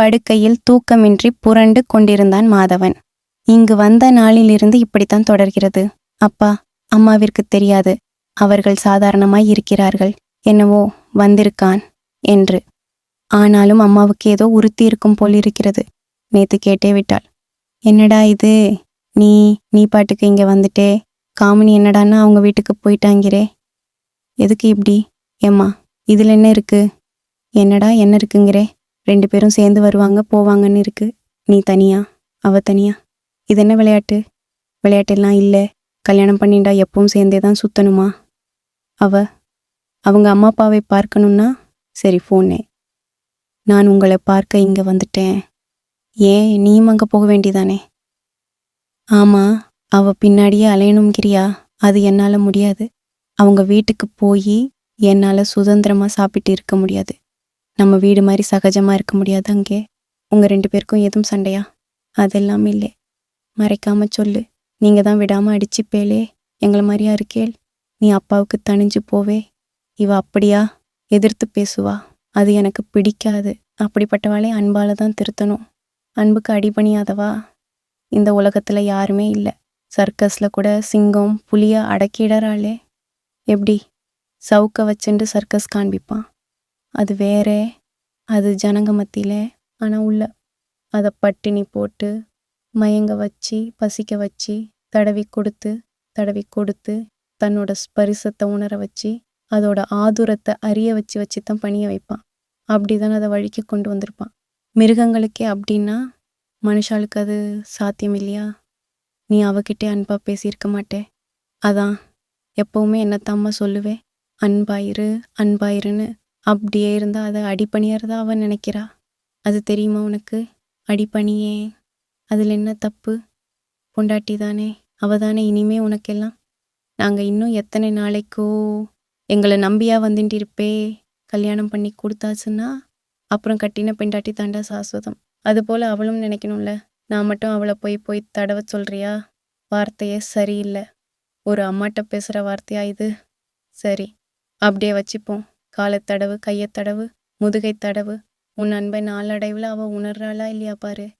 படுக்கையில் தூக்கமின்றி புரண்டு கொண்டிருந்தான் மாதவன். இங்கு வந்த நாளிலிருந்து இப்படித்தான் தொடர்கிறது. அப்பா அம்மாவிற்கு தெரியாது. அவர்கள் சாதாரணமாய் இருக்கிறார்கள். என்னவோ வந்திருக்கான் என்று. ஆனாலும் அம்மாவுக்கு ஏதோ உறுத்தி இருக்கும் போல் இருக்கிறது. நேத்து கேட்டே விட்டாள். என்னடா இது? நீ நீ பாட்டுக்கு இங்க வந்துட்டே. காமினி என்னடான்னா அவங்க வீட்டுக்கு போயிட்டாங்கிறே. எதுக்கு இப்படி? ஏம்மா இதில் என்ன இருக்கு? என்னடா என்ன இருக்குங்கிறே? ரெண்டு பேரும் சேர்ந்து வருவாங்க போவாங்கன்னு இருக்கு. நீ தனியா? அவ தனியா? இது என்ன விளையாட்டு? விளையாட்டெல்லாம் இல்லை. கல்யாணம் பண்ணிண்டா எப்பவும் சேர்ந்தே தான் சுத்தணுமா? அவ? அவங்க அம்மா அப்பாவை பார்க்கணும்னா? சரி ஃபோனே நான் உங்களை பார்க்க இங்கே வந்துட்டேன். ஏன்? நீயும் அங்கே போக வேண்டியதானே ஆமா. அவ பின்னாடியே அலையணுங்கிறியா அது என்னால் முடியாது. அவங்க வீட்டுக்கு போய் என்னால் சுதந்திரமாக சாப்பிட்டு இருக்க முடியாது. நம்ம வீடு மாதிரி சகஜமாக இருக்க முடியாது அங்கே. உங்கள் ரெண்டு பேருக்கும் எதுவும் சண்டையா? அதெல்லாம் இல்லை. மறைக்காமல் சொல்லு. நீங்கள் தான் விடாம அடிச்சுப்பேலே எங்களை மாதிரியா இருக்கேள். நீ அப்பாவுக்கு தணிஞ்சு போவே. இவ அப்படியா? எதிர்த்து பேசுவா. அது எனக்கு பிடிக்காது. அப்படிப்பட்டவாளே அன்பால் தான் திருத்தணும். அன்புக்கு அடிபணியாதவா? இந்த உலகத்தில் யாருமே இல்லை. சர்க்கஸில் கூட சிங்கம் புளியை அடக்கிடறாளே. எப்படி? சவுக்க வச்சுண்டு சர்க்கஸ் காண்பிப்பான். அது வேற அது ஜனங்க மத்தியில ஆனால் உள்ள. அதை பட்டினி போட்டு மயங்க வச்சு பசிக்க வச்சு தடவி கொடுத்து தடவி கொடுத்து தன்னோட ஸ்பரிசத்தை உணர வச்சு அதோட ஆதுரத்தை அறிய வச்சு வச்சு தான் பணிய வைப்பான். அப்படிதான் அதை வழிக்கு கொண்டு வந்திருப்பான். மிருகங்களுக்கே அப்படின்னா மனுஷாளுக்கு அது சாத்தியம் இல்லையா? நீ அவகிட்டே அன்பாக பேசியிருக்க மாட்டே. அதான் எப்போவுமே என்னத்தாம்மா சொல்லுவேன் அன்பாயிரு அன்பாயிருன்னு அப்படியே இருந்தால் அதை அடிப்பணியறதா அவன் நினைக்கிறா? அது தெரியுமா உனக்கு? அடிப்பணியே அதில் என்ன தப்பு? பொண்டாட்டி தானே அவ தானே இனிமே உனக்கெல்லாம். நாங்கள் இன்னும் எத்தனை நாளைக்கோ எங்களை நம்பியா வந்துட்டு இருப்பே கல்யாணம் பண்ணி கொடுத்தாச்சுன்னா அப்புறம் கட்டின பெண்டாட்டி தாண்டா சாஸ்வதம். அதுபோல் அவளும் நினைக்கணும்ல நான் மட்டும் அவளை போய் போய் தடவ சொல்கிறியா வார்த்தையே சரியில்லை. ஒரு அம்மாட்ட பேசுகிற வார்த்தையா இது? சரி அப்படியே வச்சுப்போம். காலத்தடவு தடவு தடவு முதுகை தடவு. உன் அன்பை நாளடைவில் அவள் உணர்றாளா இல்லையா பாரு.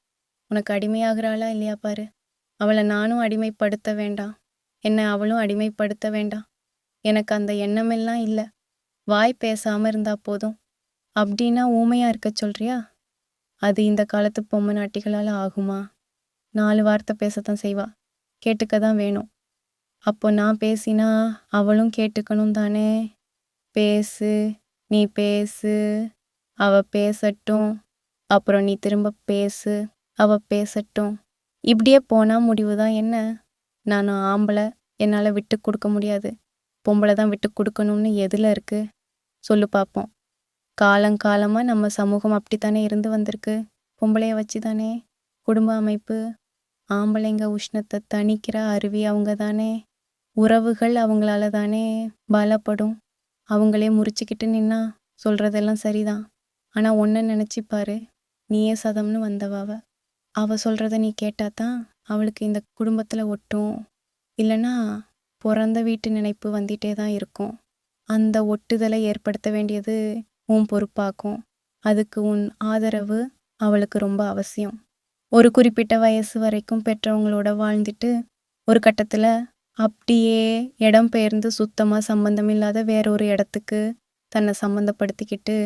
உனக்கு அடிமையாகிறாளா இல்லையா பாரு. அவளை நானும் அடிமைப்படுத்த வேண்டாம். என்னை அவளும் அடிமைப்படுத்த வேண்டாம். எனக்கு அந்த எண்ணமெல்லாம் இல்லை. வாய் பேசாமல் இருந்தா போதும். அப்படின்னா ஊமையாக இருக்க சொல்றியா? அது இந்த காலத்து பொம்மை நாட்டிகளால் ஆகுமா? நாலு வார்த்தை பேசத்தான் செய்வா. கேட்டுக்க தான் வேணும். அப்போ நான் பேசினா அவளும் கேட்டுக்கணும் தானே? பேசு நீ பேசு அவ பேசட்டும். அப்புறம் நீ திரும்ப பேசு அவ பேசட்டும். இப்படியே போனால் முடிவு தான் என்ன? நான் ஆம்பளை என்னால் விட்டு கொடுக்க முடியாது. பொம்பளை தான் விட்டு கொடுக்கணும்னு எதில் இருக்குது சொல்லு பார்ப்போம் காலங்காலமாக நம்ம சமூகம் அப்படித்தானே இருந்து வந்திருக்கு? பொம்பளைய வச்சு தானே குடும்ப அமைப்பு ஆம்பளைங்க உஷ்ணத்தை தணிக்கிற அருவி அவங்க தானே உறவுகள் அவங்களால தானே பலப்படும். அவங்களே முறிச்சுக்கிட்டு நின்னா சொல்கிறதெல்லாம் சரிதான். ஆனால் ஒன்ன நினச்சிப்பாரு நீயே சதம்னு வந்தவாவ. அவ சொல்கிறத நீ கேட்டால் தான் அவளுக்கு இந்த குடும்பத்தில் ஒட்டும். இல்லைன்னா பிறந்த வீட்டு நினைப்பு வந்துட்டே தான் இருக்கும். அந்த ஒட்டுதலை ஏற்படுத்த வேண்டியது உன் பொறுப்பாக்கும். அதுக்கு உன் ஆதரவு அவளுக்கு ரொம்ப அவசியம். ஒரு குறிப்பிட்ட வயசு வரைக்கும் பெற்றவங்களோட வாழ்ந்துட்டு ஒரு கட்டத்தில் அப்படியே இடம் பெயர்ந்து சுத்தமாக சம்பந்தம் இல்லாத வேற ஒரு இடத்துக்கு தன்னை சம்மந்தப்படுத்திக்கிட்டு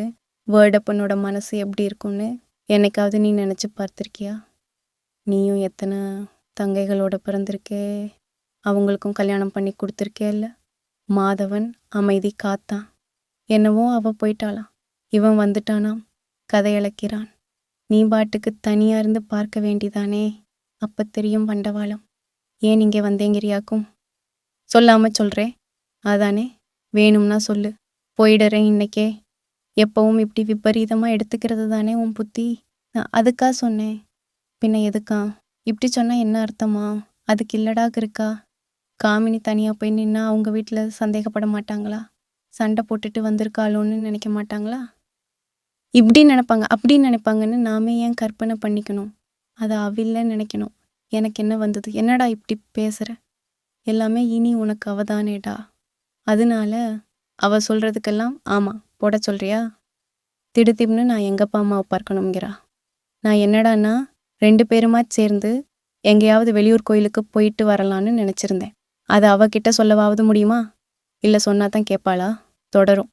வேர்டப்பனோட மனசு எப்படி இருக்கும்னு என்னைக்காவது நீ நினச்சி பார்த்துருக்கியா? நீயும் எத்தனை தங்கைகளோட பிறந்திருக்கே? அவங்களுக்கும் கல்யாணம் பண்ணி கொடுத்துருக்கே இல்லை? மாதவன் அமைதி காத்தான் என்னவோ அவ போயிட்டாளாம் இவன் வந்துட்டானாம் கதை இழக்கிறான். நீ பாட்டுக்கு தனியாக இருந்து பார்க்க வேண்டிதானே? அப்போ தெரியும் பண்டவாளம் ஏன் இங்கே வந்தேங்கிறியாக்கும்? சொல்லாமல் சொல்கிறேன் அதானே? வேணும்னா சொல்லு. போயிடுறேன் இன்னைக்கே. எப்பவும் இப்படி விபரீதமாக எடுத்துக்கிறது தானே உன் புத்தி? நான் அதுக்கா சொன்னேன். பின்ன எதுக்கா? இப்படி சொன்னால் என்ன அர்த்தமா? அதுக்கு இல்லடாக இருக்கா? காமினி தனியாக போய் நின்னா அவங்க வீட்டில் சந்தேகப்பட மாட்டாங்களா? சண்டை போட்டுட்டு வந்திருக்காளோன்னு நினைக்க மாட்டாங்களா? இப்படி நினைப்பாங்க அப்படி நினைப்பாங்கன்னு நாமே ஏன் கற்பனை பண்ணிக்கணும்? அதை அவில்ல நினைக்கணும். எனக்கு என்ன வந்தது? என்னடா இப்படி பேசுகிற எல்லாமே இனி உனக்கு அவதானேடா. அதனால அவ சொல்றதுக்கெல்லாம் ஆமா போட சொல்றியா? திடுதிப்னு நான் எங்கப்பா அம்மாவை பார்க்கணுங்கிறா நான் என்னடான்னா ரெண்டு பேருமா சேர்ந்து எங்கேயாவது வெளியூர் கோயிலுக்கு போயிட்டு வரலான்னு நினச்சிருந்தேன். அது அவகிட்ட சொல்லவாவது முடியுமா? இல்லை சொன்னா தான் கேட்பாளா? தொடரும்.